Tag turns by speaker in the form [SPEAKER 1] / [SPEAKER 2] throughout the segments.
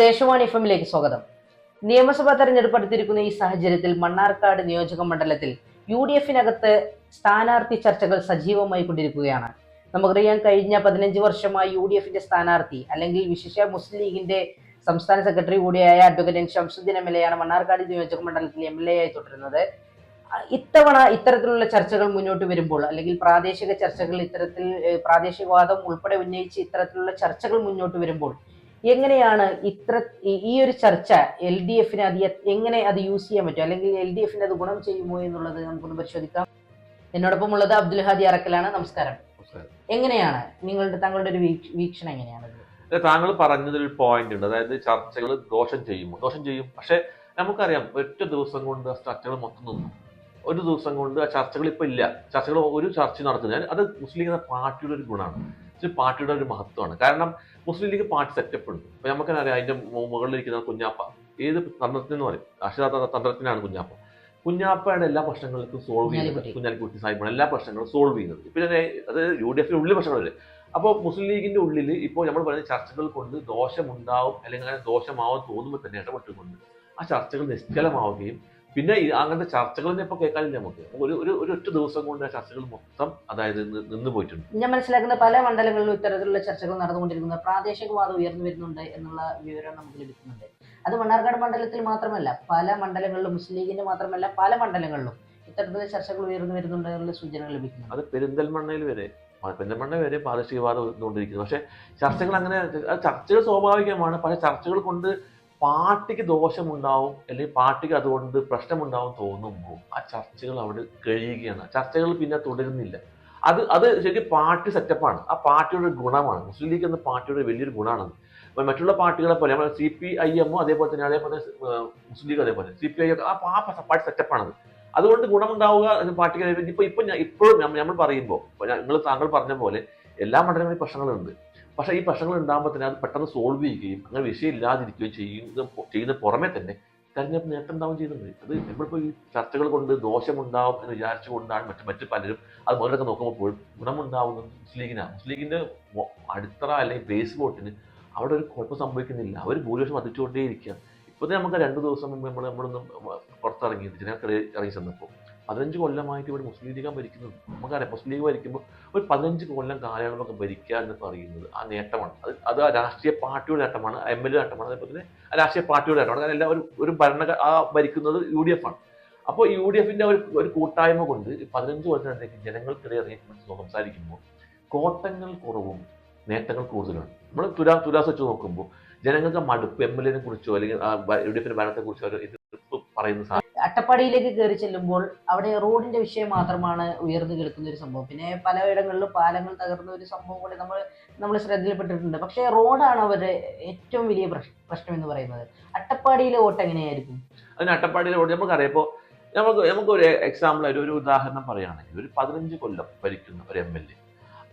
[SPEAKER 1] ദേശവാണി F എമ്മിലേക്ക് സ്വാഗതം. നിയമസഭാ തെരഞ്ഞെടുപ്പ് അടുത്തിരിക്കുന്ന ഈ സാഹചര്യത്തിൽ മണ്ണാർക്കാട് നിയോജക മണ്ഡലത്തിൽ യു ഡി എഫിനകത്ത് സ്ഥാനാർത്ഥി ചർച്ചകൾ സജീവമായി കൊണ്ടിരിക്കുകയാണ്. നമുക്കറിയാം കഴിഞ്ഞ പതിനഞ്ച് വർഷമായി യു ഡി എഫിന്റെ സ്ഥാനാർത്ഥി അല്ലെങ്കിൽ വിശിഷ്ട മുസ്ലിം ലീഗിന്റെ സംസ്ഥാന സെക്രട്ടറി കൂടിയായ advocate N Shamsuddin M L A ആണ് മണ്ണാർക്കാട് നിയോജക മണ്ഡലത്തിൽ എം എൽ എ ആയി തുടരുന്നത്. ഇത്തവണ ഇത്തരത്തിലുള്ള ചർച്ചകൾ മുന്നോട്ട് വരുമ്പോൾ അല്ലെങ്കിൽ പ്രാദേശിക ചർച്ചകൾ ഇത്തരത്തിൽ പ്രാദേശിക പ്രാദേശികവാദം ഉൾപ്പെടെ ഉന്നയിച്ച് ഇത്തരത്തിലുള്ള ചർച്ചകൾ മുന്നോട്ട് വരുമ്പോൾ എങ്ങനെയാണ് ഇത്ര ഈ- ഒരു ചർച്ച എൽ ഡി എഫിന് അത് എങ്ങനെ അത് യൂസ് ചെയ്യാൻ പറ്റും? അല്ലെങ്കിൽ എൽ ഡി എഫിന് അത് ഗുണം ചെയ്യുമോ എന്നുള്ളത് നമുക്കൊന്ന് പരിശോധിക്കാം. എന്നോടൊപ്പം ഉള്ളത് അബ്ദുൽ ഹാദി അറക്കലാണ്. നമസ്കാരം. എങ്ങനെയാണ് നിങ്ങളുടെ താങ്കളുടെ ഒരു വീക്ഷണം എങ്ങനെയാണ്
[SPEAKER 2] താങ്കൾ പറഞ്ഞതിൽ ഒരു പോയിന്റ് ഉണ്ട്. അതായത് ചർച്ചകൾ ദോഷം ചെയ്യുമോ ദോഷം ചെയ്യും. പക്ഷെ നമുക്കറിയാം ഒറ്റ ദിവസം കൊണ്ട് ആ ചർച്ചകൾ മൊത്തം നിന്നു. ഒരു ദിവസം കൊണ്ട് ആ ചർച്ചകൾ ഇപ്പൊ ഇല്ല. ചർച്ചകൾ ഒരു ചർച്ച നടത്തുന്നത് അത് മുസ്ലിം എന്ന പാർട്ടിയുടെ ഒരു ഗുണമാണ്. പാർട്ടിയുടെ ഒരു മഹത്വമാണ്. കാരണം മുസ്ലിം ലീഗ് പാർട്ടി സെറ്റപ്പ് ഉണ്ട്. അപ്പൊ നമുക്കറിയാം അതിന്റെ മുകളിലിരിക്കുന്ന കുഞ്ഞാപ്പ. ഏത് തന്ത്രത്തിന് എന്ന് പറയും? അക്ഷരാ തന്ത്രത്തിനാണ് കുഞ്ഞാപ്പ. കുഞ്ഞാപ്പയുടെ എല്ലാ പ്രശ്നങ്ങൾക്കും സോൾവ് ചെയ്യുന്നത്
[SPEAKER 1] കുഞ്ഞാലിക്കുട്ടി.
[SPEAKER 2] സാഹിബാണ്. എല്ലാ പ്രശ്നങ്ങളും സോൾവ് ചെയ്യുന്നത്. പിന്നെ അത് യു ഡി എഫിന് ഉള്ളിൽ പ്രശ്നങ്ങളില്ല? അപ്പോൾ മുസ്ലിം ലീഗിന്റെ ഉള്ളിൽ ഇപ്പോൾ നമ്മൾ പറയുന്ന ചർച്ചകൾ കൊണ്ട് ദോഷമുണ്ടാവും അല്ലെങ്കിൽ അങ്ങനെ ദോഷമാവും തോന്നുമ്പോൾ തന്നെ ഇടപെട്ടുകൊണ്ട് ആ ചർച്ചകൾ നിശ്ചലമാവുകയും പിന്നെ അങ്ങനത്തെ ചർച്ചകൾ തന്നെ ഇപ്പൊ കേൾക്കാനില്ല നമുക്ക്. ഒരു ഒരു ഒറ്റ ദിവസം കൊണ്ട് ചർച്ചകൾ മൊത്തം അതായത് നിന്ന് പോയിട്ടുണ്ട്.
[SPEAKER 1] ഞാൻ മനസ്സിലാക്കുന്ന പല മണ്ഡലങ്ങളിലും ഇത്തരത്തിലുള്ള ചർച്ചകൾ നടന്നുകൊണ്ടിരിക്കുന്നത് പ്രാദേശികവാദം ഉയർന്നു വരുന്നുണ്ട് എന്നുള്ള വിവരം നമുക്ക് ലഭിക്കുന്നുണ്ട്. അത് മണ്ണാർക്കാട് മണ്ഡലത്തിൽ മാത്രമല്ല പല മണ്ഡലങ്ങളിലും മുസ്ലിം ലീഗിന്റെ മാത്രമല്ല പല മണ്ഡലങ്ങളിലും ഇത്തരത്തിലുള്ള ചർച്ചകൾ ഉയർന്നു വരുന്നുണ്ട് എന്നുള്ള സൂചനകൾ ലഭിക്കുന്നുണ്ട്.
[SPEAKER 2] അത് പെരിന്തൽമണ്ണയിൽ വരെ പെരിന്തൽമണ്ണ വരെ പ്രാദേശികവാദം ഉയർന്നുകൊണ്ടിരിക്കുന്നു. പക്ഷേ ചർച്ചകൾ അങ്ങനെ ചർച്ചകൾ സ്വാഭാവികമാണ്. പല ചർച്ചകൾ കൊണ്ട് പാർട്ടിക്ക് ദോഷമുണ്ടാവും അല്ലെങ്കിൽ പാർട്ടിക്ക് അതുകൊണ്ട് പ്രശ്നമുണ്ടാവും തോന്നുമ്പോൾ ആ ചർച്ചകൾ അവിടെ കഴിയുകയാണ്. ചർച്ചകൾ പിന്നെ തുടരുന്നില്ല. അത് അത് ശരിക്കും പാർട്ടി സെറ്റപ്പാണ്. ആ പാർട്ടിയുടെ ഗുണമാണ്. മുസ്ലിം ലീഗ് എന്ന പാർട്ടിയുടെ വലിയൊരു ഗുണമാണ്. മറ്റുള്ള പാർട്ടികളെ പോലെ നമ്മുടെ സി പി ഐ എമ്മോ അതേപോലെ തന്നെ അതേപോലെ മുസ്ലിം ലീഗ് അതേപോലെ സി പി ഐ ആ ആ പാർട്ടി സെറ്റപ്പാണത്. അതുകൊണ്ട് ഗുണമുണ്ടാവുക പാർട്ടിക്ക് ഇപ്പൊ ഇപ്പൊ ഇപ്പോഴും നമ്മൾ പറയുമ്പോൾ നിങ്ങൾ താങ്കൾ പറഞ്ഞ പോലെ എല്ലാ മണ്ഡലങ്ങളിലും പ്രശ്നങ്ങളുണ്ട്. പക്ഷേ ഈ പ്രശ്നങ്ങൾ ഉണ്ടാകുമ്പോൾ തന്നെ അത് പെട്ടെന്ന് സോൾവ് ചെയ്യുകയും അങ്ങനെ വിഷയം ഇല്ലാതിരിക്കുകയും ചെയ്യുന്ന പുറമെ തന്നെ തെരഞ്ഞെടുപ്പ് നേട്ടം ഉണ്ടാവും ചെയ്യുന്നുണ്ട്. അത് നമ്മളിപ്പോൾ ഈ ചർച്ചകൾ കൊണ്ട് ദോഷമുണ്ടാവും എന്ന് വിചാരിച്ചുകൊണ്ടാണ് മറ്റു മറ്റു പലരും അത് മുതലൊക്കെ നോക്കുമ്പോൾ പോലും ഗുണമുണ്ടാവുന്നത് മുസ്ലിം ലീഗിനാണ് മുസ്ലിം ലീഗിന്റെ അടിത്തറ അല്ലെങ്കിൽ ബേസ് വോട്ടിന് അവിടെ ഒരു കുഴപ്പം സംഭവിക്കുന്നില്ല. അവർ ഭൂരിപക്ഷം വർദ്ധിച്ചുകൊണ്ടേ ഇരിക്കുക ഇപ്പോഴത്തെ നമുക്ക് രണ്ട് ദിവസം മുമ്പ് നമ്മൾ നമ്മളൊന്ന് പുറത്തിറങ്ങി ജനങ്ങൾക്ക് ഇറങ്ങി ചെന്നപ്പോൾ പതിനഞ്ച് കൊല്ലമായിട്ട് ഇവിടെ മുസ്ലിം ലീഗാണ് ഭരിക്കുന്നത്. നമുക്കറിയാം മുസ്ലിം ലീഗ് ഭരിക്കുമ്പോൾ ഒരു പതിനഞ്ച് കൊല്ലം കാലയളവൊക്കെ ഭരിക്കുക എന്ന് പറയുന്നത് ആ നേട്ടമാണ്. അത് അത് ആ രാഷ്ട്രീയ പാർട്ടിയുടെ നേട്ടമാണ് എം എൽ എ നേട്ടമാണ് അതേപോലെ തന്നെ ആ രാഷ്ട്രീയ പാർട്ടിയുടെ നേട്ടമാണ്. കാരണം എല്ലാവരും ഒരു ഭരണ ആ ഭരിക്കുന്നത് യു ഡി എഫ് ആണ്. അപ്പോൾ യു ഡി എഫിന്റെ ഒരു ഒരു കൂട്ടായ്മ കൊണ്ട് പതിനഞ്ച് കൊല്ലത്തേക്ക് ജനങ്ങൾക്കിടയിൽ ഇറങ്ങി സംസാരിക്കുമ്പോൾ കോട്ടങ്ങൾ കുറവും നേട്ടങ്ങൾ കൂടുതലാണ്. നമ്മൾ തുലാ തുലാസ് വെച്ച് നോക്കുമ്പോൾ ജനങ്ങൾക്ക് മടുപ്പ് എം എൽ എനെ കുറിച്ചോ അല്ലെങ്കിൽ യു ഡി എഫിന്റെ ഭരണത്തെ കുറിച്ചോ ഒരു എതിർപ്പ് പറയുന്ന
[SPEAKER 1] അട്ടപ്പാടിയിലേക്ക് കയറി ചെല്ലുമ്പോൾ അവിടെ റോഡിന്റെ വിഷയം മാത്രമാണ് ഉയർന്നു കേൾക്കുന്ന ഒരു സംഭവം. പിന്നെ പലയിടങ്ങളിലും പാലങ്ങൾ തകർന്ന ഒരു സംഭവം കൂടി നമ്മൾ നമ്മൾ ശ്രദ്ധയിൽപ്പെട്ടിട്ടുണ്ട്. പക്ഷേ റോഡാണ് അവരുടെ ഏറ്റവും വലിയ പ്രശ്- പ്രശ്നം എന്ന് പറയുന്നത്. അട്ടപ്പാടിയിലെ വോട്ട് എങ്ങനെയായിരിക്കും?
[SPEAKER 2] അതിന് അട്ടപ്പാടിയിലെ വോട്ട് നമുക്കറിയാം. ഇപ്പോൾ നമുക്ക് നമുക്ക് ഒരു എക്സാമ്പിൾ ഒരു ഒരു ഉദാഹരണം പറയുകയാണെങ്കിൽ ഒരു പതിനഞ്ച് കൊല്ലം ഭരിക്കുന്ന ഒരു എം എൽ എ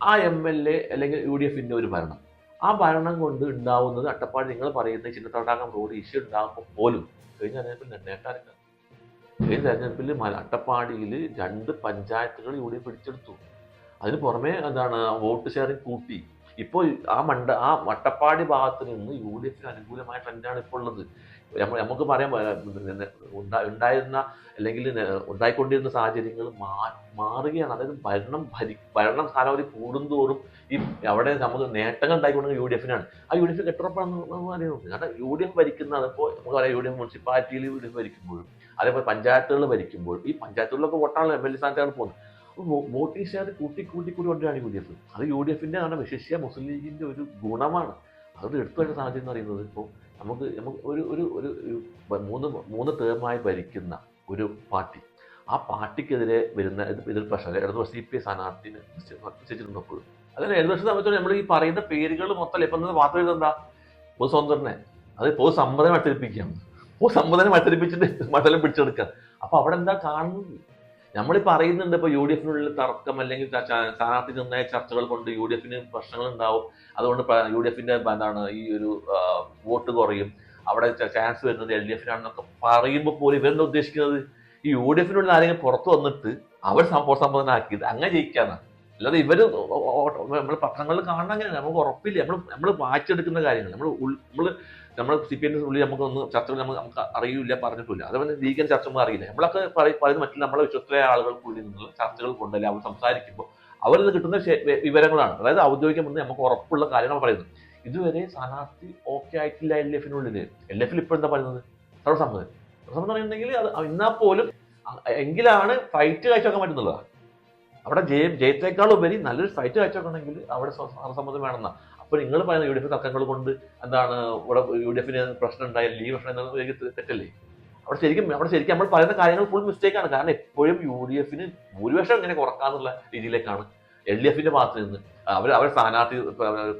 [SPEAKER 2] ആ എം എൽ എ അല്ലെങ്കിൽ യു ഡി എഫിന്റെ ഒരു ഭരണം. ആ ഭരണം കൊണ്ട് ഉണ്ടാവുന്നത് അട്ടപ്പാടി നിങ്ങൾ പറയുന്ന ചിന്നത്തടാകം റോഡ് ഇഷ്യൂ ഉണ്ടാകുമ്പോൾ പോലും കഴിഞ്ഞ തെരഞ്ഞെടുപ്പിൽ നേട്ടാരൊക്കെ കഴിഞ്ഞ തെരഞ്ഞെടുപ്പിൽ അട്ടപ്പാടിയിൽ രണ്ട് പഞ്ചായത്തുകൾ യു ഡി എഫ് പിടിച്ചെടുത്തു. അതിന് പുറമെ എന്താണ് വോട്ട് ഷെയറിംഗ് കൂട്ടി. ഇപ്പോൾ ആ മണ്ട ആ വട്ടപ്പാടി ഭാഗത്ത് നിന്ന് യു ഡി എഫിന് അനുകൂലമായ ട്രെൻഡാണ് ഇപ്പോൾ ഉള്ളത്. നമുക്ക് പറയാൻ ഉണ്ടായിരുന്ന അല്ലെങ്കിൽ ഉണ്ടായിക്കൊണ്ടിരുന്ന സാഹചര്യങ്ങൾ മാറുകയാണ്. അതായത് ഭരണം ഭരി ഭരണം കാലാവധി കൂടുന്തോറും ഈ അവിടെ നമുക്ക് നേട്ടങ്ങൾ ഉണ്ടായിക്കൊണ്ടിരുന്ന യു ഡി എഫിനാണ് ആ യു ഡി എഫ് കെട്ടുറപ്പാണെന്ന് അറിയുന്നത് കാരണം യു ഡി എഫ് ഭരിക്കുന്നത് ഇപ്പോൾ നമുക്ക് പറയാം യു ഡി എഫ് മുനിസിപ്പാലിറ്റിയിൽ യു ഡി എഫ് ഭരിക്കുമ്പോഴും അതേപോലെ പഞ്ചായത്തുകൾ ഭരിക്കുമ്പോഴും ഈ പഞ്ചായത്തുകളിലൊക്കെ വോട്ടാണ് എം എൽ എ സ്ഥാനത്താണ് പോകുന്നത്. വോട്ടിംഗ് ഷെയർ കൂട്ടി കൂട്ടി കൂടി കൊണ്ടാണ് യു ഡി എഫ് അത് യു ഡി എഫിന്റെ ആണ് വിശിഷ്യ മുസ്ലിം ലീഗിന്റെ ഒരു ഗുണമാണ്. അത് എടുത്തു വേണ്ട സാഹചര്യം എന്ന് പറയുന്നത് ഇപ്പോൾ നമുക്ക് നമുക്ക് ഒരു ഒരു ഒരു മൂന്ന് മൂന്ന് ടേമായി ഭരിക്കുന്ന ഒരു പാർട്ടി. ആ പാർട്ടിക്കെതിരെ വരുന്ന എതിർ- എതിർപ്രശ്നം ഇടതുപക്ഷ സി പി ഐ സ്ഥാനാർത്ഥിനെ നിശ്ചയിച്ചിട്ടുണ്ടപ്പോൾ അതിന് ഇടതുപക്ഷ സമയത്തോടെ നമ്മൾ ഈ പറയുന്ന പേരുകൾ മൊത്തം ഇപ്പം വാർത്ത എന്താ? പൊതു സ്വതന്ത്രനെ അത് പൊതു സമ്മതം മത്സരിപ്പിക്കുകയാണ്. പൊതു സമ്മതം മത്സരിപ്പിച്ചിട്ട് മണ്ഡലം പിടിച്ചെടുക്കുക. അപ്പൊ അവിടെ എന്താ കാണുന്നത്? നമ്മൾ പറയുന്നുണ്ട് ഇപ്പൊ യു ഡി എഫിനുള്ളിൽ തർക്കം അല്ലെങ്കിൽ സ്ഥാനാർത്ഥി നിർണയ ചർച്ചകൾ കൊണ്ട് യു ഡി എഫിന് പ്രശ്നങ്ങൾ ഉണ്ടാവും. അതുകൊണ്ട് യു ഡി എഫിന്റെ എന്താണ് ഈ ഒരു വോട്ട് കുറയും. അവിടെ ചാൻസ് വരുന്നത് എൽ ഡി എഫിനാണെന്നൊക്കെ പറയുമ്പോൾ പോലും ഇവരെന്താ ഉദ്ദേശിക്കുന്നത്? ഈ യു ഡി എഫിനുള്ളിൽ ആരെങ്കിലും പുറത്ത് വന്നിട്ട് അവർ സംഭവ സമ്മതനാക്കിയത് അങ്ങനെ ജയിക്കാന്നാണ് അല്ലാതെ ഇവർ നമ്മൾ പത്രങ്ങളിൽ കാണാൻ അങ്ങനെയാണ് നമുക്ക് ഉറപ്പില്ല. നമ്മൾ നമ്മൾ വായിച്ചെടുക്കുന്ന കാര്യങ്ങൾ. നമ്മൾ നമ്മൾ നമ്മൾ സി പി എമ്മിന്റെ ഉള്ളിൽ നമുക്കൊന്ന് ചർച്ചകൾ നമുക്ക് നമുക്ക് അറിയില്ല പറഞ്ഞിട്ടില്ല. അതുപോലെ ചർച്ച ഒന്നും അറിയില്ല. നമ്മളൊക്കെ പറയും പറയുന്ന മറ്റുള്ള നമ്മളെ വിശ്വസ്തരായ ആളുകൾക്കുള്ളിൽ നിന്നുള്ള ചർച്ചകൾ കൊണ്ടല്ലേ അവർ സംസാരിക്കുമ്പോൾ അവരിൽ നിന്ന് കിട്ടുന്ന വിവരങ്ങളാണ്. അതായത് ഔദ്യോഗികമെന്ന് നമുക്ക് ഉറപ്പുള്ള കാര്യങ്ങൾ പറയുന്നത്. ഇതുവരെ സ്ഥാനാർത്ഥി ഓക്കെ ആയിട്ടില്ല എൽ എഫിനുള്ളിൽ എൽ എഫിൽ ഇപ്പോൾ എന്താ പറയുന്നത്? സർവസമ്മതം സർവസമ്മതം പറയുന്നുണ്ടെങ്കിൽ അത് എന്നാൽ പോലും എങ്കിലാണ് ഫൈറ്റ് കാഴ്ചവെക്കാൻ പറ്റുന്നുള്ളതാണ് അവിടെ ജയ ജയത്തേക്കാൾ ഉപരി നല്ലൊരു ഫൈറ്റ് കാഴ്ചവെക്കണമെങ്കിൽ അവിടെ സർവസമ്മതം വേണമെന്നാ അപ്പോൾ നിങ്ങൾ പറയുന്ന യു ഡി എഫ് തർക്കങ്ങൾ കൊണ്ട് എന്താണ് ഇവിടെ യു ഡി എഫിന് പ്രശ്നം ഉണ്ടായില്ല ഈ പ്രശ്നം തെറ്റല്ലേ? അവിടെ ശരിക്കും അവിടെ ശരിക്കും നമ്മൾ പറയുന്ന കാര്യങ്ങൾ ഫുൾ മിസ്റ്റേക്ക് ആണ്. കാരണം എപ്പോഴും യു ഡി എഫിന് ഭൂരിപക്ഷം ഇങ്ങനെ കുറക്കാന്നുള്ള രീതിയിലേക്കാണ് എൽ ഡി എഫിന്റെ ഭാഗത്ത് നിന്ന്. അവർ അവർ സ്ഥാനാർത്ഥി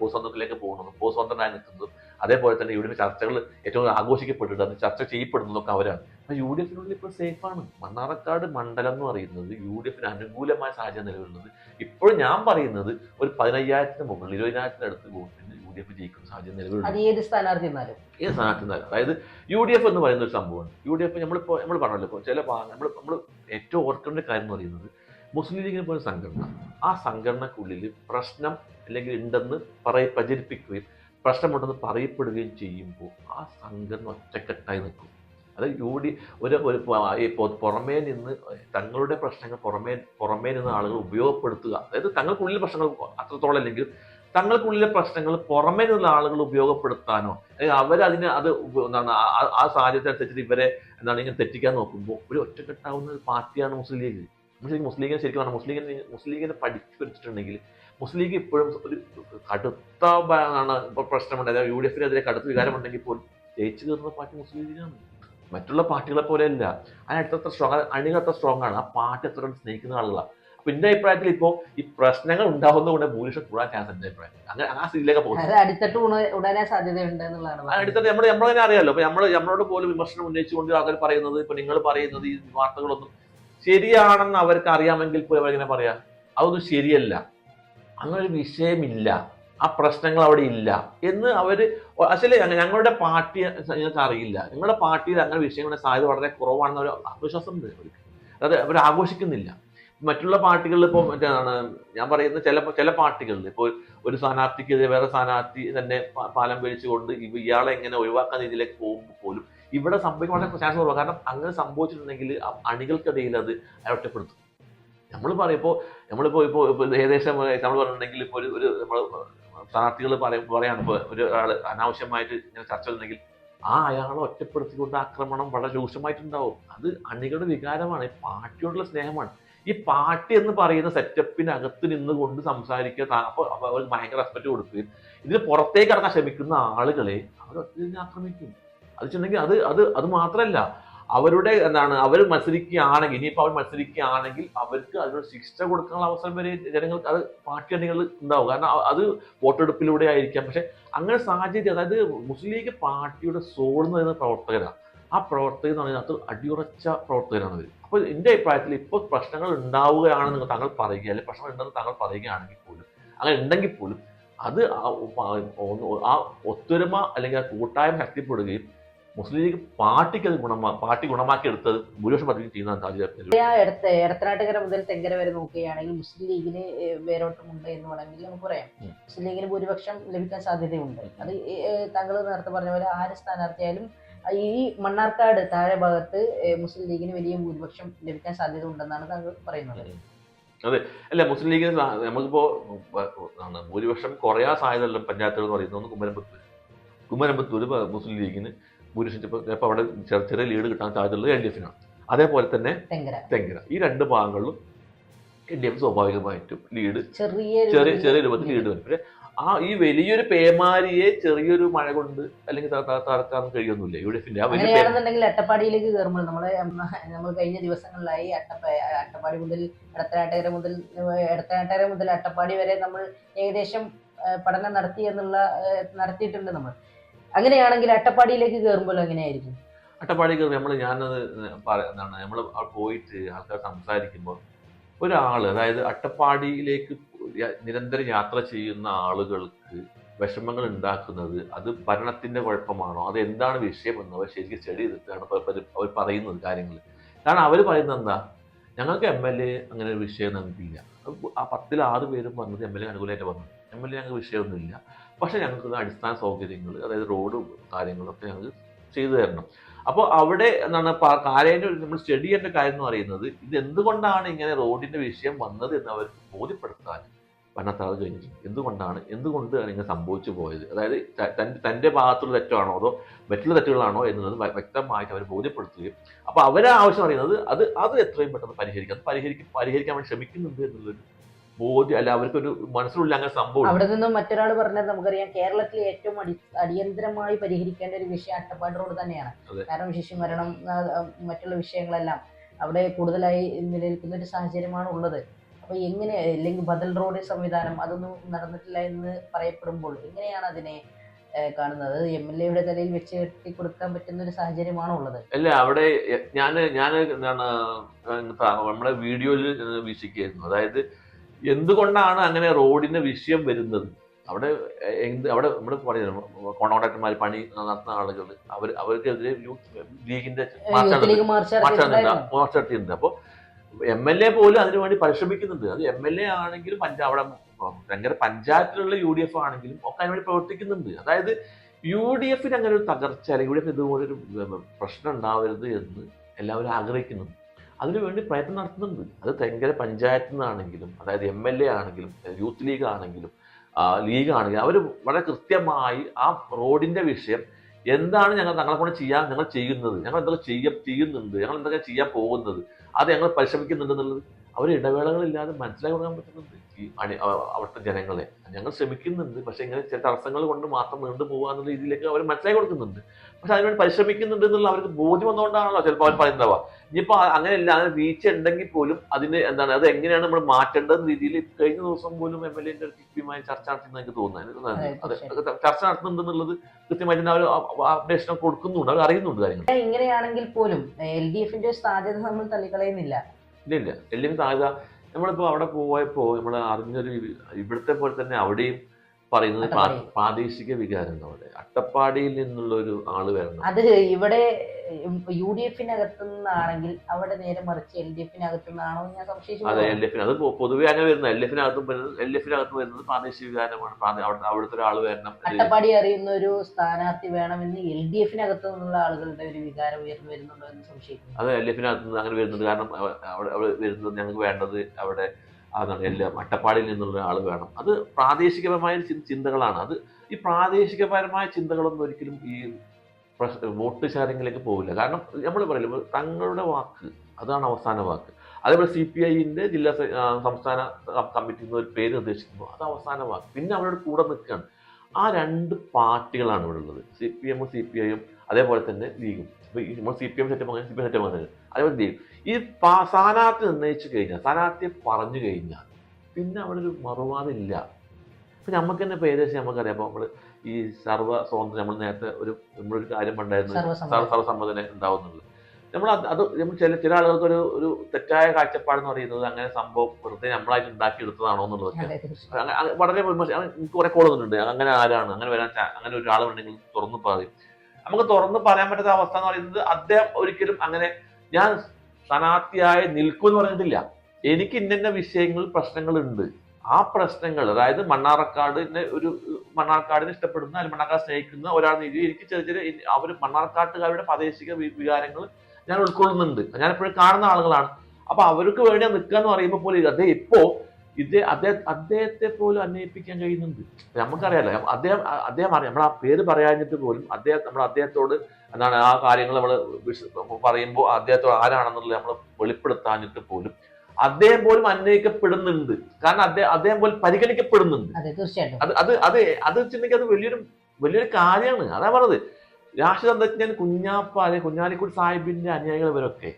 [SPEAKER 2] പൊതുസ്വന്തത്തിലേക്ക് പോകുന്നതും പൊതുസ്വന്തനായി നിൽക്കുന്നതും അതേപോലെ തന്നെ യു ഡി എഫ് ചർച്ചകൾ ഏറ്റവും ആഘോഷിക്കപ്പെട്ടിട്ട് അത് ചർച്ച ചെയ്യപ്പെടുന്നതൊക്കെ അവരാണ്. അപ്പൊ യു ഡി എഫിനുള്ളിൽ ഇപ്പോൾ സേഫാണ്. മണ്ണാർക്കാട് മണ്ഡലം എന്ന് പറയുന്നത് യു ഡി എഫിന് അനുകൂലമായ സാഹചര്യം നിലവിലുള്ളത്. ഇപ്പോൾ ഞാൻ പറയുന്നത് ഒരു പതിനയ്യായിരത്തിന് മുകളിൽ ഇരുപതിനായിരത്തിന് അടുത്ത് വോട്ടിന് യു ഡി എഫ് ജയിക്കുന്ന സാഹചര്യം നിലവിലുണ്ട്.
[SPEAKER 1] ഏത് സ്ഥാനാർത്ഥി
[SPEAKER 2] ഏത് അതായത് യു ഡി എഫ് എന്ന് പറയുന്ന ഒരു സംഭവമാണ്. യു ഡി എഫ് നമ്മളിപ്പോൾ നമ്മൾ പറഞ്ഞല്ലോ ഇപ്പോൾ ചില നമ്മൾ നമ്മൾ ഏറ്റവും ഓർക്കേണ്ട കാര്യം എന്ന് പറയുന്നത് മുസ്ലിം ലീഗിനെ പോലെ സംഘടന. ആ സംഘടനക്കുള്ളിൽ പ്രശ്നം അല്ലെങ്കിൽ ഉണ്ടെന്ന് പറയ പ്രചരിപ്പിക്കുകയും പ്രശ്നമുണ്ടെന്ന് പറയപ്പെടുകയും ചെയ്യുമ്പോൾ ആ സംഘടന ഒറ്റക്കെട്ടായി നിൽക്കും. അത് യു ഡി ഒരു ഒരു പുറമേ നിന്ന് തങ്ങളുടെ പ്രശ്നങ്ങൾ പുറമേ പുറമേ നിന്ന് ആളുകൾ ഉപയോഗപ്പെടുത്തുക. അതായത് തങ്ങൾക്കുള്ളിലെ പ്രശ്നങ്ങൾ അത്രത്തോളം അല്ലെങ്കിൽ തങ്ങൾക്കുള്ളിലെ പ്രശ്നങ്ങൾ പുറമേ നിന്നുള്ള ആളുകൾ ഉപയോഗപ്പെടുത്താനോ അല്ലെങ്കിൽ അവരതിനെ അത് എന്താണ് ആ- ആ- ആ സാഹചര്യത്തെ അനുസരിച്ചിട്ട് ഇവരെ എന്താണ് ഇങ്ങനെ തെറ്റിക്കാൻ നോക്കുമ്പോൾ ഒരു ഒറ്റക്കെട്ടാവുന്ന ഒരു പാർട്ടിയാണ് മുസ്ലിം ലീഗ്. മുസ്ലിം ലീഗിനെ ശരിക്കും പറഞ്ഞാൽ മുസ്ലിം ലീഗിനെ മുസ്ലിം ലീഗിനെ പഠിച്ചു പഠിച്ചിട്ടുണ്ടെങ്കിൽ മുസ്ലിം ലീഗ് ഇപ്പോഴും ഒരു കടുത്ത ആണ് ഇപ്പോൾ പ്രശ്നമുണ്ട്. അതായത് യു ഡി എഫിനെതിരെ കടുത്ത വികാരമുണ്ടെങ്കിൽ പോലും ജയിച്ചു കയറുന്ന പാർട്ടി മുസ്ലിം ലീഗിനാണ് മറ്റുള്ള പാർട്ടികളെ പോലെ അല്ല അതിനടുത്ത സ്ട്രോങ് അണികൾ അത്ര സ്ട്രോങ് ആണ്. ആ പാർട്ടി അത്ര സ്നേഹിക്കുന്ന ആളുകളാണ് അപ്പൊ എന്റെ അഭിപ്രായത്തിൽ ഇപ്പോ ഈ പ്രശ്നങ്ങൾ ഉണ്ടാകുന്നതുകൊണ്ട് ഭൂരിപക്ഷം കൂടാൻ ചാൻസ് എന്റെ അഭിപ്രായം അങ്ങനെ ആ സ്ഥിതിയിലേക്ക് പോകുന്നത്
[SPEAKER 1] അടിത്തട്ട് പറഞ്ഞത്.
[SPEAKER 2] നമ്മൾ നമ്മളതിനെ അറിയാലോ. അപ്പൊ നമ്മൾ നമ്മളോട് പോലും വിമർശനം ഉന്നയിച്ചുകൊണ്ട് ആൾക്കാർ പറയുന്നത് ഇപ്പൊ നിങ്ങൾ പറയുന്നത് ഈ വാർത്തകളൊന്നും ശരിയാണെന്ന് അവർക്ക് അറിയാമെങ്കിൽ പോലും അവരിങ്ങനെ പറയാ. അതൊന്നും ശരിയല്ല. അങ്ങനെ ഒരു വിഷയമില്ല. ആ പ്രശ്നങ്ങൾ അവിടെ ഇല്ല. എന്ന് അവർ അച്ഛലെ ഞങ്ങളുടെ പാർട്ടി ഞങ്ങൾക്ക് അറിയില്ല. ഞങ്ങളുടെ പാർട്ടിയിൽ അങ്ങനെ വിഷയങ്ങളുടെ സാധ്യത വളരെ കുറവാണെന്ന് ഒരു ആത്മവിശ്വാസം അവർക്ക്. അത് അവർ ആഘോഷിക്കുന്നില്ല. മറ്റുള്ള പാർട്ടികളിൽ ഇപ്പോൾ മറ്റാണ് ഞാൻ പറയുന്ന ചില ചില പാർട്ടികളിൽ ഇപ്പോൾ ഒരു സ്ഥാനാർത്ഥിക്കെതിരെ വേറെ സ്ഥാനാർത്ഥി തന്നെ പാലം വലിച്ചുകൊണ്ട് ഇവ- ഇയാളെ എങ്ങനെ ഒഴിവാക്കാൻ രീതിയിലേക്ക് പോകുമ്പോൾ പോലും. ഇവിടെ സംഭവിക്കാൻ ചാൻസ് കുറവാണ് കാരണം അങ്ങനെ സംഭവിച്ചിട്ടുണ്ടെങ്കിൽ അണികൾക്കിടയിൽ അത് ഒറ്റപ്പെടുത്തും നമ്മൾ പറയുമ്പോൾ നമ്മളിപ്പോൾ ഇപ്പോൾ ഏകദേശം നമ്മൾ പറഞ്ഞിട്ടുണ്ടെങ്കിൽ ഇപ്പോൾ ഒരു ഒരു നമ്മൾ സ്ഥാനാർത്ഥികൾ പറയും പറയാണ് ഇപ്പോൾ ഒരു ആൾ അനാവശ്യമായിട്ട് ഇങ്ങനെ ചർച്ച ഉണ്ടെങ്കിൽ ആ അയാളെ ഒറ്റപ്പെടുത്തിക്കൊണ്ട് ആക്രമണം വളരെ രൂക്ഷമായിട്ടുണ്ടാവും. അത് അണികളുടെ വികാരമാണ് പാർട്ടിയോടുള്ള സ്നേഹമാണ്. ഈ പാർട്ടി എന്ന് പറയുന്ന സെറ്റപ്പിനകത്ത് നിന്നുകൊണ്ട് സംസാരിക്കുക അപ്പോൾ അവർ ഭയങ്കര റെസ്പെക്ട് കൊടുക്കുകയും ഇതിന് പുറത്തേക്ക് ഇറങ്ങാൻ ശ്രമിക്കുന്ന ആളുകളെ അവർ ഒറ്റ ആക്രമിക്കും. അത് വെച്ചിട്ടുണ്ടെങ്കിൽ അത് അത് അത് മാത്രമല്ല അവരുടെ എന്താണ് അവർ മത്സരിക്കുകയാണെങ്കിൽ ഇനിയിപ്പോൾ അവർ മത്സരിക്കുകയാണെങ്കിൽ അവർക്ക് അതിനൊരു ശിക്ഷ കൊടുക്കാനുള്ള അവസരം വരെ ജനങ്ങൾക്ക് അത് പാർട്ടി അണികൾ ഉണ്ടാവും. കാരണം അത് വോട്ടെടുപ്പിലൂടെ ആയിരിക്കാം. പക്ഷെ അങ്ങനെ സാഹചര്യം അതായത് മുസ്ലിം ലീഗ് പാർട്ടിയുടെ സോൾ എന്ന് പറയുന്ന പ്രവർത്തകരാണ്. ആ പ്രവർത്തകർ എന്ന് പറയുന്നത് അത് അടിയുറച്ച പ്രവർത്തകരാണ് അവർ അപ്പോൾ എന്റെ അഭിപ്രായത്തിൽ ഇപ്പോൾ പ്രശ്നങ്ങൾ ഉണ്ടാവുകയാണെന്ന് താങ്കൾ പറയുക അല്ലെങ്കിൽ പ്രശ്നങ്ങൾ ഉണ്ടെന്ന് താങ്കൾ പറയുകയാണെങ്കിൽ പോലും അങ്ങനെ ഉണ്ടെങ്കിൽ പോലും അത് ആ ഒത്തൊരുമ അല്ലെങ്കിൽ ആ കൂട്ടായ്മ ശക്തിപ്പെടുകയും മുസ്ലിം ലീഗ് പാർട്ടിക്ക് അത് ഗുണമാ പാർട്ടി ഗുണമാക്കി എടുത്തത് ഭൂരിപക്ഷം പദ്ധതി ചെയ്യുന്ന
[SPEAKER 1] സാധ്യത എടത്തനാട്ടുകര മുതൽ തെങ്കര വരെ നോക്കുകയാണെങ്കിൽ മുസ്ലിം ലീഗിന് വേരോട്ടമുണ്ട് എന്ന് വേണമെങ്കിൽ നമുക്ക് പറയാം. മുസ്ലിം ലീഗിന് ഭൂരിപക്ഷം ലഭിക്കാൻ സാധ്യതയുണ്ട്. അത് താങ്കൾ നേരത്തെ പറഞ്ഞ പോലെ ആര് സ്ഥാനാർത്ഥിയായാലും ഈ മണ്ണാർക്കാട് താഴെ ഭാഗത്ത് മുസ്ലിം ലീഗിന് വലിയ ഭൂരിപക്ഷം ലഭിക്കാൻ സാധ്യത ഉണ്ടെന്നാണ് താങ്കൾ പറയുന്നത്. അതെ.
[SPEAKER 2] അല്ല മുസ്ലിം ലീഗിന് നമുക്കിപ്പോ ഭൂരിപക്ഷം കുറയാൻ സാധ്യതയുള്ള പഞ്ചായത്തുകൾ എന്ന് പറയുന്നത് കുമരമ്പത്തൂർ മുസ്ലിം ലീഗിന് ഭൂരിപക്ഷം ചിലപ്പോൾ അവിടെ ചെറിയ ചെറിയ ലീഡ് കിട്ടാൻ സാധ്യതയുള്ളത് എൽ ഡി എഫിനാണ് അതേപോലെ തന്നെ
[SPEAKER 1] തെങ്കര.
[SPEAKER 2] ഈ രണ്ട് ഭാഗങ്ങളിലും എൽ ഡി എഫ് സ്വാഭാവികമായിട്ടും ലീഡ്
[SPEAKER 1] ചെറിയ
[SPEAKER 2] ചെറിയ ചെറിയ രൂപത്തിൽ ലീഡ് വരും. പക്ഷേ ആ ഈ വലിയൊരു പേമാരിയെ ചെറിയൊരു മഴ കൊണ്ട് അല്ലെങ്കിൽ തറക്കാൻ കഴിയൊന്നുമില്ല. യു ഡി എഫിന്റെ
[SPEAKER 1] അങ്ങനെയാണെന്നുണ്ടെങ്കിൽ അട്ടപ്പാടിയിലേക്ക് കയറുമ്പോൾ നമ്മൾ നമ്മൾ കഴിഞ്ഞ ദിവസങ്ങളിലായി അട്ടപ്പ അട്ടപ്പാടി മുതൽ എടത്തനാട്ടുകര മുതൽ എടത്തനാട്ടുകര മുതൽ അട്ടപ്പാടി വരെ നമ്മൾ ഏകദേശം പഠനം നടത്തി എന്നുള്ള നടത്തിയിട്ടുണ്ട് നമ്മൾ. അങ്ങനെയാണെങ്കിൽ അട്ടപ്പാടിയിലേക്ക് കയറുമ്പോൾ എങ്ങനെയായിരിക്കും?
[SPEAKER 2] അട്ടപ്പാടി കയറി നമ്മൾ ഞാനത് എന്താണ് നമ്മൾ പോയിട്ട് ആൾക്കാർ സംസാരിക്കുമ്പോൾ ഒരാൾ അതായത് അട്ടപ്പാടിയിലേക്ക് നിരന്തരം യാത്ര ചെയ്യുന്ന ആളുകൾക്ക് വിഷമങ്ങൾ ഉണ്ടാക്കുന്നത് അത് ഭരണത്തിന്റെ കുഴപ്പമാണോ? അത് എന്താണ് വിഷയം എന്നവർ ശരിക്കും സ്റ്റഡി ചെയ്തിട്ടാണ് അവർ പറയുന്നത് കാര്യങ്ങൾ കാരണം അവർ പറയുന്നത് എന്താ? ഞങ്ങൾക്ക് എം എൽ എ അങ്ങനെ ഒരു വിഷയം നൽകിയില്ല ആ പത്തിൽ ആറ് പേരും പറഞ്ഞത് എം എൽ എ അനുകൂലമായിട്ട് പറഞ്ഞു എം എൽ എ ഞങ്ങൾക്ക് വിഷയമൊന്നുമില്ല. പക്ഷെ ഞങ്ങൾക്ക് അടിസ്ഥാന സൗകര്യങ്ങൾ അതായത് റോഡും കാര്യങ്ങളൊക്കെ ഞങ്ങൾ ചെയ്തു തരണം. അപ്പോൾ അവിടെ എന്താണ് കാര്യം നമ്മൾ സ്റ്റഡി ചെയ്യേണ്ട കാര്യം എന്ന് പറയുന്നത് ഇത് എന്തുകൊണ്ടാണ് ഇങ്ങനെ റോഡിന്റെ വിഷയം വന്നത് എന്ന് അവർക്ക് ബോധ്യപ്പെടുത്താൻ പന്നത്താൾ കഴിഞ്ഞിട്ടുണ്ട്. എന്തുകൊണ്ടാണ് എന്തുകൊണ്ട് ഇങ്ങനെ സംഭവിച്ചു പോയത്? അതായത് തന്റെ ഭാഗത്തുള്ള തെറ്റാണോ അതോ മറ്റുള്ള തെറ്റുകളാണോ എന്നുള്ളത് വ്യക്തമായിട്ട് അവർ ബോധ്യപ്പെടുത്തുകയും അപ്പോൾ അവരെ ആവശ്യം അറിയുന്നത് അത് അത് എത്രയും പെട്ടെന്ന് പരിഹരിക്കാം. പരിഹരിക്കാൻ പരിഹരിക്കും പരിഹരിക്കാൻ വേണ്ടി ശ്രമിക്കുന്നുണ്ട് എന്നുള്ളൊരു ബോധ്യം അല്ല അവർക്കൊരു മനസ്സിലുള്ള അങ്ങനെ സംഭവം.
[SPEAKER 1] അവിടെ നിന്നും മറ്റൊരാൾ പറഞ്ഞത് നമുക്കറിയാം കേരളത്തിൽ ഏറ്റവും അടി അടിയന്തരമായി പരിഹരിക്കേണ്ട ഒരു വിഷയം അട്ടപ്പാടി റോഡ് തന്നെയാണ് കാരണം ശിശുമരണം മറ്റുള്ള വിഷയങ്ങളെല്ലാം അവിടെ കൂടുതലായി നിലനിൽക്കുന്ന ഒരു സാഹചര്യമാണ് ഉള്ളത്. അപ്പൊ എങ്ങനെ അല്ലെങ്കിൽ ബദൽ റോഡ് സംവിധാനം അതൊന്നും നടന്നിട്ടില്ല എന്ന് പറയപ്പെടുമ്പോൾ എങ്ങനെയാണ് അതിനെ കാണുന്നത്? എം എൽ എയുടെ തലയിൽ വെച്ച് കെട്ടി കൊടുക്കാൻ പറ്റുന്ന ഒരു സാഹചര്യമാണ് ഉള്ളത്?
[SPEAKER 2] അല്ല അവിടെ ഞാൻ ഞാൻ എന്താണ് നമ്മളെ നമ്മുടെ വീഡിയോയിൽ വീക്ഷിക്കുകയായിരുന്നു. അതായത് എന്തുകൊണ്ടാണ് അങ്ങനെ റോഡിന്റെ വിഷയം വരുന്നത്? അവിടെ എന്ത് അവിടെ നമ്മുടെ പറയുന്നത് കോൺട്രാക്ടർമാർ പണി നടത്തുന്ന ആളുകൾ അവർ അവർക്കെതിരെ യൂത്ത് ലീഗിന്റെ
[SPEAKER 1] മാർച്ചുണ്ട് മാർച്ച്
[SPEAKER 2] നടത്തിയിട്ടുണ്ട് അപ്പോൾ എം എൽ എ പോലും അതിനുവേണ്ടി പരിശ്രമിക്കുന്നുണ്ട്. അത് എം എൽ എ ആണെങ്കിലും പഞ്ചാ അവിടെ ഭയങ്കര പഞ്ചായത്തിലുള്ള യു ഡി എഫ് ആണെങ്കിലും ഒക്കെ അതിനുവേണ്ടി പ്രവർത്തിക്കുന്നുണ്ട്. അതായത് യു ഡി എഫിന് അങ്ങനെ ഒരു തകർച്ച അല്ലെങ്കിൽ യു ഡി എഫ് ഇതുപോലെ ഒരു പ്രശ്നം ഉണ്ടാവരുത് എന്ന് എല്ലാവരും ആഗ്രഹിക്കുന്നുണ്ട്. അതിനുവേണ്ടി പ്രയത്നം നടത്തുന്നുണ്ട്. അത് ഭയങ്കര പഞ്ചായത്തിൽ നിന്നാണെങ്കിലും അതായത് എം എൽ എ ആണെങ്കിലും യൂത്ത് ലീഗ് ആണെങ്കിലും ലീഗ് ആണെങ്കിലും അവർ വളരെ കൃത്യമായി ആ റോഡിന്റെ വിഷയം എന്താണ് ഞങ്ങൾ ഞങ്ങളെ കൊണ്ട് ചെയ്യാൻ ഞങ്ങൾ ചെയ്യുന്നത്? ഞങ്ങൾ എന്തൊക്കെ ചെയ്യുന്നുണ്ട്? ഞങ്ങൾ എന്തൊക്കെ ചെയ്യാൻ പോകുന്നത്? അത് ഞങ്ങൾ പരിശ്രമിക്കുന്നുണ്ട് എന്നുള്ളത് അവർ ഇടവേളകളില്ലാതെ മനസ്സിലാക്കി കൊടുക്കാൻ പറ്റുന്നുണ്ട്. ഈ അണി അവിടുത്തെ ജനങ്ങളെ. ഞങ്ങൾ ശ്രമിക്കുന്നുണ്ട്. പക്ഷെ ഇങ്ങനെ ചില തടസ്സങ്ങൾ കൊണ്ട് മാത്രം നീണ്ടു പോകാന്നുള്ള രീതിയിലേക്ക് അവർ മനസ്സിലാക്കി കൊടുക്കുന്നുണ്ട്. പക്ഷെ അതിനുവേണ്ടി പരിശ്രമിക്കുന്നുണ്ട് എന്നുള്ള അവർക്ക് ബോധ്യം വന്നുകൊണ്ടാണല്ലോ ചിലപ്പോൾ അവർ പറയുന്നവ ഇനിയിപ്പോൾ അങ്ങനെയല്ല അങ്ങനെ വീഴ്ച ഉണ്ടെങ്കിൽ പോലും അതിന് എന്താണ് അത് എങ്ങനെയാണ് നമ്മൾ മാറ്റേണ്ടതെന്ന രീതിയിൽ കഴിഞ്ഞ ദിവസം പോലും എം എൽ എന്റെ കൃത്യമായി ചർച്ച നടത്തുന്ന എനിക്ക്.
[SPEAKER 1] അതെ,
[SPEAKER 2] ചർച്ച നടത്തുന്നുണ്ടെന്നുള്ളത് കൃത്യമായിട്ട് അവർ അപ്ഡേഷൻ കൊടുക്കുന്നുണ്ട്. അവർ അറിയുന്നുണ്ട് കാര്യങ്ങൾ.
[SPEAKER 1] ഇങ്ങനെയാണെങ്കിൽ പോലും എൽ ഡി എഫിന്റെ സാധ്യത നമ്മൾ തള്ളിക്കളയുന്നില്ല.
[SPEAKER 2] ഇല്ല ഇല്ല എല്ലാം സാധ്യത നമ്മളിപ്പോ അവിടെ പോയപ്പോ നമ്മൾ അറിഞ്ഞൊരു ഇവിടുത്തെ പോലെ തന്നെ അവിടെയും പറയുന്നത്. പ്രാദേശിക വികാരം നമ്മുടെ. അട്ടപ്പാടിയിൽ നിന്നുള്ള ഒരു ആൾ വരണം.
[SPEAKER 1] അത് ഇവിടെ യു ഡി എഫിനകത്തു നിന്നാണെങ്കിൽ അവിടെ നേരെ മറിച്ച് എൽ ഡി എഫിനകത്തു നിന്നാണോ എന്ന് ഞാൻ സംശയിച്ചു
[SPEAKER 2] അതെ എൽ ഡി എഫിന് അത് പൊതുവെ അങ്ങനെ വരുന്നത്. എൽ എഫിനകത്തും വരുന്നത് എൽ എഫിനകത്ത് വരുന്നത് പ്രാദേശിക വികാരമാണ്. അവിടുത്തെ ഒരാൾ വരണം.
[SPEAKER 1] അട്ടപ്പാടി അറിയുന്ന ഒരു സ്ഥാനാർത്ഥി വേണമെന്ന് എൽ ഡി എഫിനകത്തു നിന്നുള്ള ആളുകളുടെ ഒരു വികാരം ഉയർന്നു വരുന്നുണ്ടോ എന്ന് സംശയിക്കുന്നു.
[SPEAKER 2] അതെ എൽ എഫിനകത്ത് നിന്ന് അങ്ങനെ വരുന്നത് കാരണം അവിടെ അവിടെ വരുന്നത് ഞങ്ങൾക്ക് വേണ്ടത് അവിടെ അതാണ് എല്ലാം അട്ടപ്പാടിയിൽ നിന്നുള്ള ആൾ വേണം അത് പ്രാദേശികപരമായ ചിന്തകളാണ് അത് ഈ പ്രാദേശികപരമായ ചിന്തകളൊന്നും ഒരിക്കലും ഈ വോട്ട് ശാരങ്ങളിലേക്ക് പോകില്ല കാരണം നമ്മൾ പറയില്ല തങ്ങളുടെ വാക്ക് അതാണ് അവസാന വാക്ക് അതേപോലെ സി പി ഐന്റെ ജില്ലാ സംസ്ഥാന കമ്മിറ്റി ഒരു പേര് നിർദ്ദേശിക്കുന്നു അത് അവസാന വാക്ക് പിന്നെ അവരോട് കൂടെ നിൽക്കുകയാണ് ആ രണ്ട് പാർട്ടികളാണ് ഇവിടെ ഉള്ളത് സി പി എമ്മും സി പി ഐയും അതേപോലെ തന്നെ ലീഗും നമ്മൾ സി പി എം സെറ്റപ്പ് അങ്ങനെ സി പി എം സെറ്റപ്പ് അങ്ങനെ അതേപോലെ ലീഗ് ഈ സ്ഥാനാർത്ഥി നിർണയിച്ചു കഴിഞ്ഞാൽ സ്ഥാനാർത്ഥിയെ പറഞ്ഞു കഴിഞ്ഞാൽ പിന്നെ അവിടെ ഒരു മറുവാദില്ല ഇപ്പൊ നമുക്ക് തന്നെ ഇപ്പോൾ ഏകദേശം നമുക്കറിയാം അപ്പോൾ നമ്മൾ ഈ സർവ സ്വാതന്ത്ര്യം നമ്മൾ നേരത്തെ ഒരു നമ്മളൊരു കാര്യം
[SPEAKER 1] സർവസമ്മതം.
[SPEAKER 2] സർവസമ്മതന ഉണ്ടാവുന്നുള്ളത്. നമ്മൾ അത് നമ്മൾ ചില ചില ആളുകൾക്ക് ഒരു ഒരു തെറ്റായ കാഴ്ചപ്പാടെന്ന് പറയുന്നത് അങ്ങനെ സംഭവം വെറുതെ നമ്മളായിട്ട് ഉണ്ടാക്കിയെടുത്തതാണോ എന്നുള്ളതൊക്കെ. വളരെ വിമർശനം എനിക്ക് കുറെ കോൾ വന്നിട്ടുണ്ട്. അങ്ങനെ ആരാണ്? അങ്ങനെ വരാൻ അങ്ങനെ അങ്ങനെ ഒരാളുണ്ടെങ്കിൽ തുറന്നു പറയും. നമുക്ക് തുറന്ന് പറയാൻ പറ്റാത്ത അവസ്ഥ എന്ന് പറയുന്നത് അദ്ദേഹം ഒരിക്കലും അങ്ങനെ ഞാൻ സ്ഥാനാർത്ഥിയായി നിൽക്കും എന്ന് പറഞ്ഞിട്ടില്ല. എനിക്ക് ഇന്ന വിഷയങ്ങൾ പ്രശ്നങ്ങളുണ്ട്. ആ പ്രശ്നങ്ങൾ അതായത് മണ്ണാർക്കാടിനെ ഒരു മണ്ണാർക്കാടിനെ ഇഷ്ടപ്പെടുന്ന അല്ലെങ്കിൽ മണ്ണാർക്കാട് സ്നേഹിക്കുന്ന ഒരാൾ രീതി എനിക്ക് ചെറിയ ചെറിയ അവർ മണ്ണാർക്കാട്ടുകാരുടെ പ്രാദേശിക വികാരങ്ങൾ ഞാൻ ഉൾക്കൊള്ളുന്നുണ്ട്. ഞാൻ എപ്പോഴും കാണുന്ന ആളുകളാണ്. അപ്പൊ അവർക്ക് വേണ്ടി നിൽക്കുക എന്ന് പറയുമ്പോൾ പോലും അതെ ഇപ്പോ ഇത് അദ്ദേഹം അദ്ദേഹത്തെ പോലും അന്വയിപ്പിക്കാൻ കഴിയുന്നുണ്ട്. നമുക്കറിയാലോ അദ്ദേഹം അദ്ദേഹം അറിയാം. നമ്മൾ ആ പേര് പറയാഞ്ഞിട്ട് പോലും അദ്ദേഹം നമ്മൾ അദ്ദേഹത്തോട് എന്താണ് ആ കാര്യങ്ങൾ നമ്മൾ പറയുമ്പോൾ അദ്ദേഹത്തോട് ആരാണെന്നുള്ളത് നമ്മൾ വെളിപ്പെടുത്താഞ്ഞിട്ട് പോലും അദ്ദേഹം പോലും അന്വയിക്കപ്പെടുന്നുണ്ട് കാരണം അദ്ദേഹം അദ്ദേഹം പോലും പരിഗണിക്കപ്പെടുന്നുണ്ട്.
[SPEAKER 1] അതെ
[SPEAKER 2] അത് അത് അത് അത് വെച്ചിട്ടുണ്ടെങ്കിൽ അത് വലിയൊരു വലിയൊരു കാര്യമാണ്. അതാ പറഞ്ഞത്. രാഷ്ട്രീയ തന്ത്രജ്ഞൻ കുഞ്ഞാപ്പ അല്ലെ കുഞ്ഞാലിക്കുടി സാഹിബിന്റെ അനുയായികൾ ഇവരൊക്കെ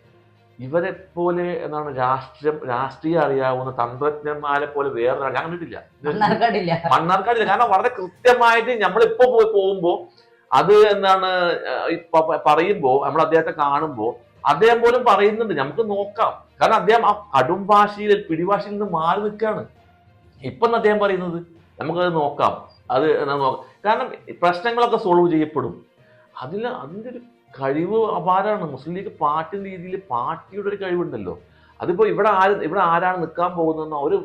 [SPEAKER 2] ഇവരെ പോലെ എന്താണ് രാഷ്ട്രീയം രാഷ്ട്രീയം അറിയാവുന്ന തന്ത്രജ്ഞന്മാരെ പോലെ വേറെ ഞാൻ കണ്ടിട്ടില്ല.
[SPEAKER 1] മണ്ണാർക്കാടില്ല.
[SPEAKER 2] കാരണം വളരെ കൃത്യമായിട്ട് നമ്മളിപ്പോ പോയി പോകുമ്പോ അത് എന്താണ് ഏഹ് ഇപ്പൊ പറയുമ്പോ നമ്മൾ അദ്ദേഹത്തെ കാണുമ്പോ അദ്ദേഹം പോലും പറയുന്നുണ്ട്. നമുക്ക് നോക്കാം. കാരണം അദ്ദേഹം ആ കടും ഭാഷയിൽ പിടിഭാഷയിൽ നിന്ന് മാറി നിൽക്കുകയാണ്. ഇപ്പൊ അദ്ദേഹം പറയുന്നത്? നമുക്കത് നോക്കാം. അത് എന്താ നോക്കാം? കാരണം പ്രശ്നങ്ങളൊക്കെ സോൾവ് ചെയ്യപ്പെടും. അതിൽ അതിന്റെ ഒരു കഴിവ് അപാരമാണ്. മുസ്ലിം ലീഗ് പാർട്ടി രീതിയിൽ പാർട്ടിയുടെ ഒരു കഴിവുണ്ടല്ലോ. അതിപ്പോൾ ഇവിടെ ആര് ഇവിടെ ആരാണ് നിൽക്കാൻ പോകുന്നതെന്നോ ഒരു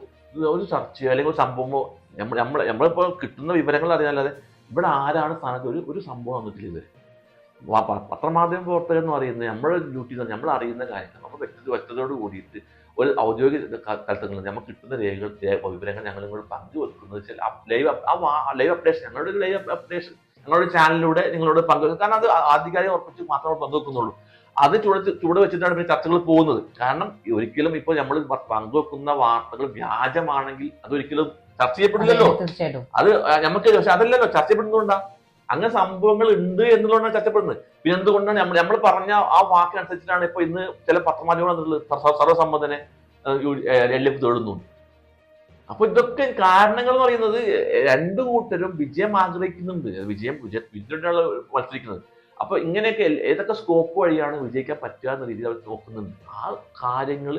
[SPEAKER 2] ഒരു ചർച്ചയോ അല്ലെങ്കിൽ ഒരു സംഭവമോ നമ്മൾ നമ്മൾ നമ്മളിപ്പോൾ കിട്ടുന്ന വിവരങ്ങൾ അറിയാനല്ലാതെ ഇവിടെ ആരാണ് സ്ഥാനത്ത് ഒരു ഒരു സംഭവം വന്നിട്ടില്ല പ- പത്രമാധ്യമ പ്രവർത്തകർ എന്ന് പറയുന്നത് നമ്മുടെ ഡ്യൂട്ടി നമ്മൾ അറിയുന്ന കാര്യങ്ങൾ നമ്മൾ വ്യക്തി വ്യക്തതയോട് കൂടിയിട്ട് ഒരു ഔദ്യോഗിക തലത്തിൽ നമ്മൾ കിട്ടുന്ന രേഖകൾ വിവരങ്ങൾ ഞങ്ങൾ ഇങ്ങോട്ട് പങ്കുവെക്കുന്നത് ലൈവ് ആ ലൈവ് അപ്ഡേഷൻ ഞങ്ങളുടെ ഒരു ലൈവ് അപ്ഡേഷൻ ഞങ്ങളുടെ ചാനലിലൂടെ നിങ്ങളോട് പങ്കുവെക്കും കാരണം അത് ആധികാരികം ഉറപ്പിച്ച് മാത്രമേ പങ്കുവെക്കുന്നുള്ളൂ. അത് ചൂട് ചൂട് വെച്ചിട്ടാണ് പിന്നെ ചർച്ചകൾ പോകുന്നത്. കാരണം ഒരിക്കലും ഇപ്പോൾ നമ്മൾ പങ്കുവെക്കുന്ന വാർത്തകൾ വ്യാജമാണെങ്കിൽ അതൊരിക്കലും ചർച്ച ചെയ്യപ്പെടില്ലല്ലോ. അത് നമുക്ക് പക്ഷെ അതല്ലല്ലോ ചർച്ച ചെയ്യപ്പെടുന്നതുകൊണ്ടാ. അങ്ങനെ സംഭവങ്ങൾ ഉണ്ട് എന്നുള്ളതാണ് ചർച്ചപ്പെടുന്നത്. പിന്നെ എന്തുകൊണ്ടാണ് നമ്മൾ നമ്മൾ പറഞ്ഞ ആ വാക്കിനനുസരിച്ചിട്ടാണ് ഇപ്പൊ ഇന്ന് ചില പത്രമാധ്യമങ്ങൾ സർവസമ്മതനെ എൽ എഫ് തേടുന്നുണ്ട് അപ്പൊ ഇതൊക്കെ കാരണങ്ങൾ എന്ന് പറയുന്നത് രണ്ടു കൂട്ടരും വിജയം ആഗ്രഹിക്കുന്നുണ്ട്. വിജയം വിജയ വിജയത്തിനുള്ള മത്സരിക്കുന്നത്. അപ്പൊ ഇങ്ങനെയൊക്കെ ഏതൊക്കെ സ്കോപ്പ് വഴിയാണ് വിജയിക്കാൻ പറ്റുക എന്ന രീതിയിൽ അവർ നോക്കുന്നുണ്ട്. ആ കാര്യങ്ങൾ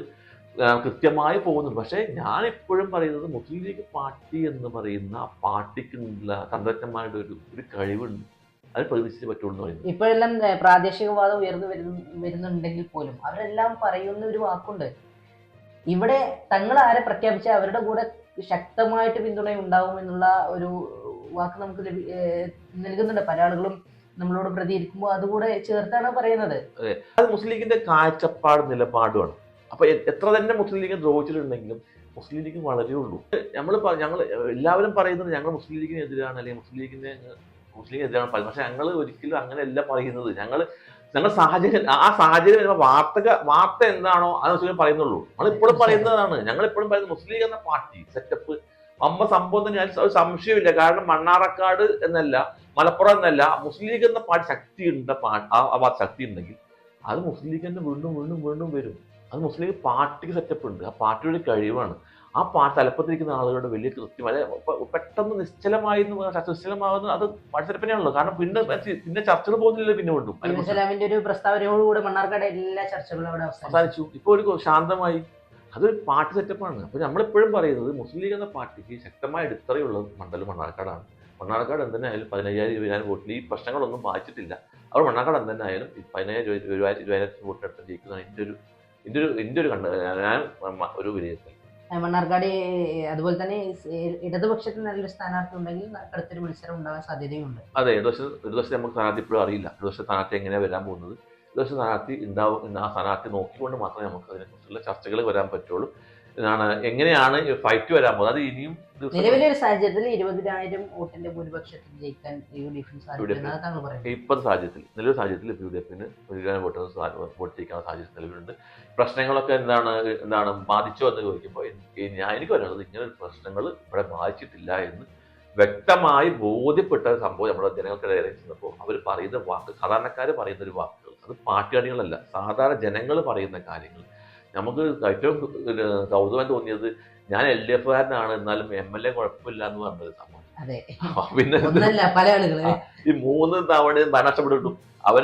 [SPEAKER 2] കൃത്യമായി പോകുന്നുണ്ട്. പക്ഷേ ഞാൻ എപ്പോഴും പറയുന്നത് മുസ്ലിം ലീഗ് പാർട്ടി എന്ന് പറയുന്ന ആ പാർട്ടിക്കുള്ള തന്ത്രജ്ഞന്മാരുടെ ഒരു ഒരു കഴിവുണ്ട്. അത് പ്രതീക്ഷിച്ചേ പറ്റുള്ളൂ എന്ന് പറയുന്നത്
[SPEAKER 1] ഇപ്പോഴെല്ലാം പ്രാദേശികവാദം ഉയർന്നു വരുന്നുണ്ടെങ്കിൽ പോലും അവരെല്ലാം പറയുന്ന ഒരു വാക്കുണ്ട്. ഇവിടെ തങ്ങൾ ആരെ പ്രഖ്യാപിച്ച അവരുടെ കൂടെ ശക്തമായിട്ട് പിന്തുണ ഉണ്ടാവും എന്നുള്ള ഒരു വാക്ക് നമുക്ക് നൽകുന്നുണ്ട്. പല ആളുകളും നമ്മളോട് പ്രതികരിക്കുമ്പോൾ അതുകൂടെ ചേർത്താണ് പറയുന്നത്.
[SPEAKER 2] അത്. മുസ്ലിം ലീഗിന്റെ കാഴ്ചപ്പാട് നിലപാടുമാണ്. അപ്പൊ എത്ര തന്നെ മുസ്ലിം ലീഗ് ദ്രോഹിച്ചിട്ടുണ്ടെങ്കിലും മുസ്ലിം ലീഗ് വളരെ ഉള്ളൂ. നമ്മൾ ഞങ്ങൾ എല്ലാവരും പറയുന്നത് ഞങ്ങൾ മുസ്ലിം ലീഗിന് എതിരാണ് അല്ലെങ്കിൽ മുസ്ലിം ലീഗിന്റെ മുസ്ലിം ലീഗ് എതിരാണ് പറയുന്നത്. പക്ഷെ ഞങ്ങൾ ഒരിക്കലും അങ്ങനെയല്ല പറയുന്നത്. ഞങ്ങൾ ഞങ്ങൾ സാഹചര്യം ആ സാഹചര്യം വരുമ്പോൾ വാർത്തക വാർത്ത എന്താണോ അത് മുസ്ലിം പറയുന്നുള്ളൂ. നമ്മൾ ഇപ്പോഴും പറയുന്നതാണ്. ഞങ്ങൾ ഇപ്പോഴും പറയുന്നത് മുസ്ലിം ലീഗ് എന്ന പാർട്ടി സെറ്റപ്പ് അമ്മ സംഭവം തന്നെ ഒരു സംശയമില്ല കാരണം മണ്ണാറക്കാട് എന്നല്ല മലപ്പുറം എന്നല്ല മുസ്ലിം ലീഗ് എന്ന പാർട്ടി ശക്തി ഉണ്ട് ആ ശക്തി ഉണ്ടെങ്കിൽ അത് മുസ്ലിം ലീഗ് തന്നെ വീണ്ടും വീണ്ടും വീണ്ടും വരും. അത് മുസ്ലിം ലീഗ് പാർട്ടിക്ക് സെറ്റപ്പ് ഉണ്ട്. ആ പാർട്ടിയുടെ കഴിവാണ്. ആ പാ തലപ്പത്തിരിക്കുന്ന ആളുകളുടെ വലിയ കൃത്യം അതെ പെട്ടെന്ന് നിശ്ചലമായി എന്ന് ചർച്ച അത് മത്സരപ്പനെയാണല്ലോ. കാരണം പിന്നെ പിന്നെ ചർച്ചകൾ പോകുന്നില്ല പിന്നെ
[SPEAKER 1] സലാമിന്റെ ഒരു പ്രസ്താവനയോടുകൂടെ മണ്ണാർക്കാട് എല്ലാ ചർച്ചകളും അവിടെ അവസാനിച്ചു.
[SPEAKER 2] ഇപ്പോൾ ഒരു ശാന്തമായി. അതൊരു പാർട്ടി സെറ്റപ്പാണ്. അപ്പോൾ നമ്മളെപ്പോഴും പറയുന്നത് മുസ്ലിം ലീഗ് എന്ന പാർട്ടിക്ക് ശക്തമായ അടിത്തറയുള്ള മണ്ഡലം മണ്ണാർക്കാടാണ്. മണ്ണാർക്കാട് എന്തായാലും പതിനയ്യായിരം ഇരുപതിനായിരം വോട്ടിൽ ഈ പ്രശ്നങ്ങളൊന്നും വായിച്ചിട്ടില്ല അവർ മണ്ണാർക്കാട് എന്തായാലും ഈ പതിനയ്യായിരം ഇരുപത് ഇരുപതിനായിരം വോട്ടെടുത്ത് ജയിക്കുന്നതാണ്. എന്റെ ഒരു എന്റെ ഒരു എന്റെ ഒരു കണ്ട ഞാൻ ഒരു വിലയിരുത്തൽ.
[SPEAKER 1] മണ്ണാർക്കാട് അതുപോലെ തന്നെ ഇടതുപക്ഷത്തിന് നല്ലൊരു സ്ഥാനാർത്ഥി ഉണ്ടെങ്കിൽ അടുത്തൊരു മത്സരം ഉണ്ടാകാൻ സാധ്യതയുണ്ട്.
[SPEAKER 2] അതെ ദിവസം ഒരു നമുക്ക് സ്ഥാനാർത്ഥി ഇപ്പോഴും അറിയില്ല. ദിവസം സ്ഥാനാർത്ഥി എങ്ങനെയാണ് വരാൻ പോകുന്നത്? ദിവസം സ്ഥാനാർത്ഥി ഉണ്ടാവും ആ സ്ഥാനാർത്ഥി നോക്കിക്കൊണ്ട് മാത്രമേ നമുക്ക് അതിനെക്കുറിച്ചുള്ള ചർച്ചകൾ വരാൻ പറ്റുള്ളൂ. ഇതാണ്. എങ്ങനെയാണ് ഫൈറ്റ് വരാൻ പോകുന്നത്? അത് ഇനിയും
[SPEAKER 1] നിലവിലെ ഒരു സാഹചര്യത്തിൽ ഇരുപതിനായിരം വോട്ടിന്റെ ഭൂരിപക്ഷത്തിൽ ജയിക്കാൻ യു ഡി എഫിന് പറയുന്നത്.
[SPEAKER 2] ഇപ്പോഴത്തെ സാഹചര്യത്തിൽ നിലവിലെ സാഹചര്യത്തിൽ യു ഡി എഫിന് ഒരുപാട് വോട്ട് വോട്ട് ജയിക്കാനുള്ള സാഹചര്യം നിലവിലുണ്ട്. പ്രശ്നങ്ങളൊക്കെ എന്താണ് എന്താണ് ബാധിച്ചോ എന്ന് ചോദിക്കുമ്പോൾ ഞാൻ എനിക്ക് പറയുന്നത് ഇങ്ങനെ ഒരു പ്രശ്നങ്ങൾ ഇവിടെ ബാധിച്ചിട്ടില്ല എന്ന് വ്യക്തമായി ബോധ്യപ്പെട്ട സംഭവം നമ്മുടെ ജനങ്ങൾക്കിടയിൽ ചെന്നപ്പോൾ അവർ പറയുന്ന വാക്ക് സാധാരണക്കാർ പറയുന്ന ഒരു വാക്കുകൾ അത് പാർട്ടി അണികളല്ല സാധാരണ ജനങ്ങൾ പറയുന്ന കാര്യങ്ങൾ. നമുക്ക് ഏറ്റവും കൗതുകം തോന്നിയത് ഞാൻ എൽ ഡി എഫുകാരനാണ് എന്നാലും എം എൽ എ കുഴപ്പമില്ല എന്ന് പറഞ്ഞത് സംഭവം പിന്നെ ഈ മൂന്ന് തവണ ഭരണപ്പെട്ടു അവർ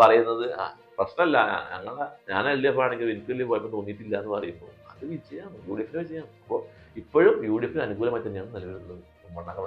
[SPEAKER 2] പറയുന്നത് "ആ, പ്രശ്നമല്ല ഞങ്ങളെ ഞാൻ എൽ ഡി എഫ് ആണെങ്കിൽ എനിക്ക് വലിയ കുഴപ്പം തോന്നിയിട്ടില്ല എന്ന് പറയുമ്പോൾ അത് വിജയമാണ് യു ഡി എഫിന് വിജയമാണ്. അപ്പോൾ ഇപ്പോഴും യു ഡി എഫിന് അനുകൂലമായി തന്നെയാണ് നിലവിലുള്ളത്. മണ്ഡലം